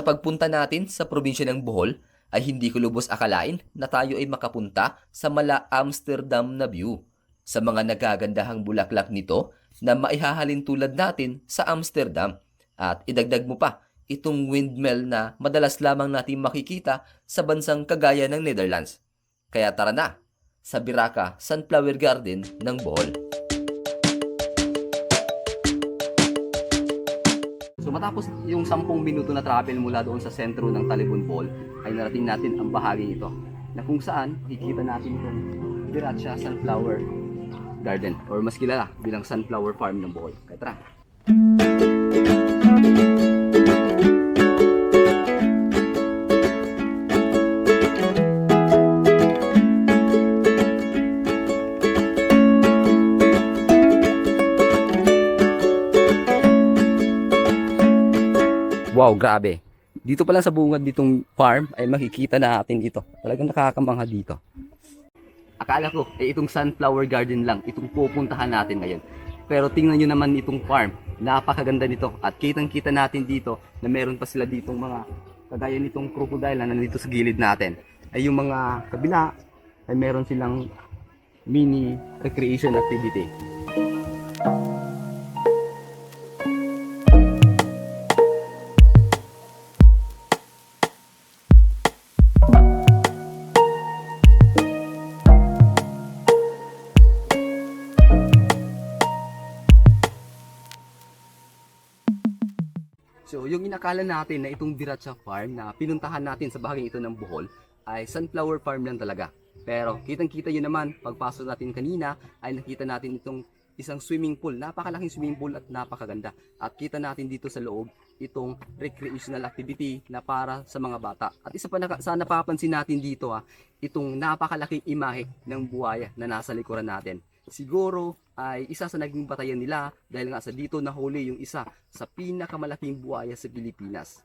Sa pagpunta natin sa probinsya ng Bohol, ay hindi ko lubos akalain na tayo ay makapunta sa mala Amsterdam na view. Sa mga nagagandahang bulaklak nito na maihahalin tulad natin sa Amsterdam. At idagdag mo pa itong windmill na madalas lamang natin makikita sa bansang kagaya ng Netherlands. Kaya tara na sa Biraka Sunflower Garden ng Bohol. So matapos yung 10 minuto na travel mula doon sa sentro ng Talibon Bowl, ay narating natin ang bahagi ito na kung saan makikita natin itong Diratsa Sunflower Garden or mas kilala bilang Sunflower Farm ng Bohol. Kaya tara! Wow, grabe. Dito pa lang sa bungad ditong farm ay makikita natin ito. Talagang nakakamangha dito. Akala ko, eh itong sunflower garden lang, itong pupuntahan natin ngayon. Pero tingnan nyo naman itong farm, napakaganda nito. At kitang-kita natin dito na meron pa sila ditong mga kagaya nitong crocodile na nandito sa gilid natin. Ay yung mga kabila, ay meron silang mini recreation activity. So, yung inakala natin na itong Diratsa Farm na pinuntahan natin sa bahaging ito ng Bohol ay sunflower farm lang talaga. Pero kitang-kita yun naman, pagpasok natin kanina ay nakita natin itong isang swimming pool. Napakalaking swimming pool at napakaganda. At kita natin dito sa loob itong recreational activity na para sa mga bata. At isa pa na, sa napapansin natin dito ah, itong napakalaking imahe ng buhaya na nasa likuran natin. Siguro ay isa sa naging batayan nila dahil nga sa dito nahuli yung isa sa pinakamalaking buhaya sa Pilipinas.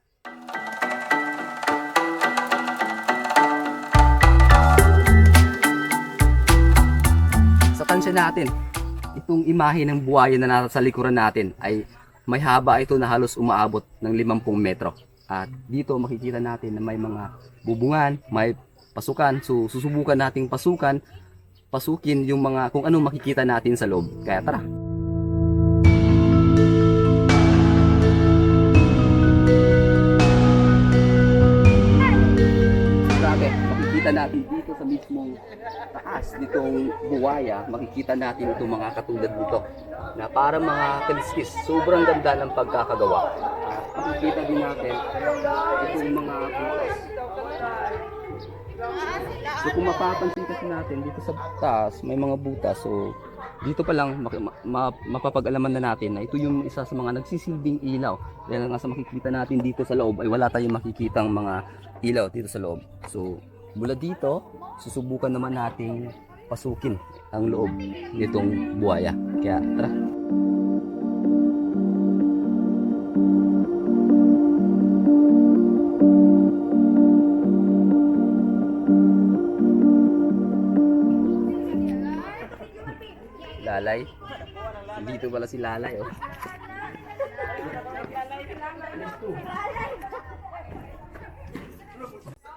Sa tansya natin, itong imahe ng buhaya na nasa likuran natin ay may haba ito na halos umaabot ng 50 metro. At dito makikita natin na may mga bubungan, may pasukan. So susubukan nating pasukan, pasukin yung mga kung anong makikita natin sa loob. Kaya tara. Grabe, makikita natin dito sa mismong taas nitong buwaya, makikita natin itong mga katulad nito na para mga kaliskis. Sobrang ganda ng pagkakagawa. At makikita din natin itong mga butas. So kung mapapansin kasi natin dito sa taas may mga butas. So dito pa lang mapapag-alaman na natin na ito yung isa sa mga nagsisilbing ilaw. Dahil nga sa makikita natin dito sa loob ay wala tayong makikitang mga ilaw dito sa loob. So mula dito, susubukan naman nating pasukin ang loob nitong buhaya. Kaya tara. Lalay. Dito pala si Lalay oh.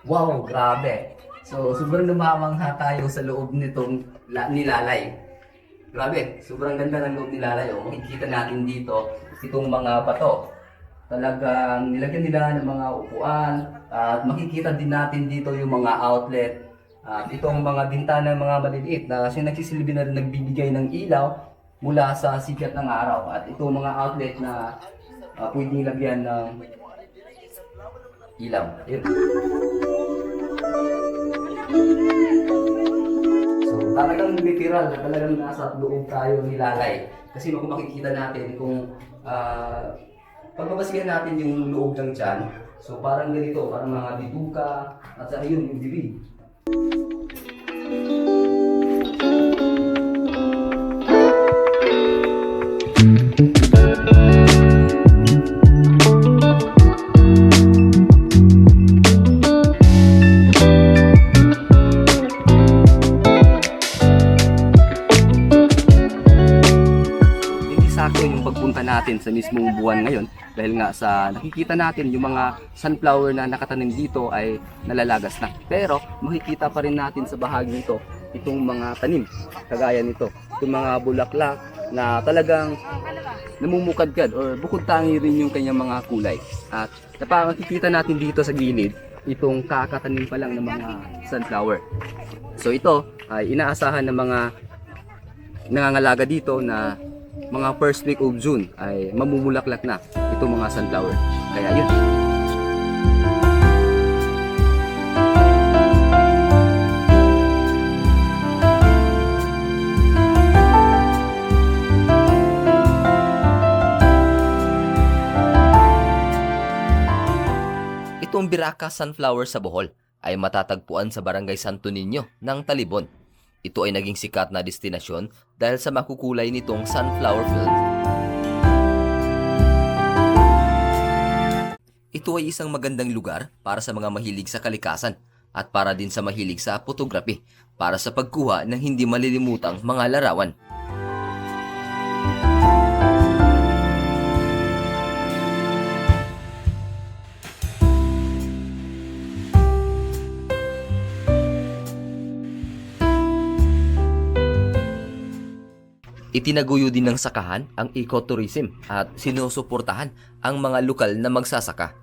Wow, grabe. So, sobrang lumamangha tayo sa loob nitong la- nilalay. Grabe, sobrang ganda ng loob nilalay. Oh. Makikita natin dito itong mga bato. Talagang nilagyan nila ng mga upuan at makikita din natin dito yung mga outlet at itong mga bintana mga maliliit na kasi nagsisilbi na rin nagbibigay ng ilaw mula sa sikat ng araw. At itong mga outlet na uh, pwedeng lagyan ng ilaw. Ayun. So, talagang literal, talagang nasa loob tayo nilalay. Kasi kung makikita natin kung uh, pagbabasihan natin yung loob ng tiyan, so parang ganito, parang mga bituka, at saka yun, yung bibig. Sakto yung pagpunta natin sa mismong buwan ngayon dahil nga sa nakikita natin yung mga sunflower na nakatanim dito ay nalalagas na. Pero makikita pa rin natin sa bahagi ito itong mga tanim kagaya nito. Itong mga bulaklak na talagang namumukadkad or bukod tangi rin yung kanyang mga kulay. At napakikita natin dito sa gilid itong kakatanim pa lang ng mga sunflower. So ito ay inaasahan ng mga nangangalaga dito na mga first week of June ay mamumulaklak na itong mga sunflower. Kaya yun. Itong Biraka Sunflower sa Bohol ay matatagpuan sa Barangay Santo Niño ng Talibon. Ito ay naging sikat na destinasyon dahil sa makukulay nitong sunflower field. Ito ay isang magandang lugar para sa mga mahilig sa kalikasan at para din sa mahilig sa photography para sa pagkuha ng hindi malilimutang mga larawan. Itinaguyo din ng sakahan ang ecotourism at sinusuportahan ang mga lokal na magsasaka.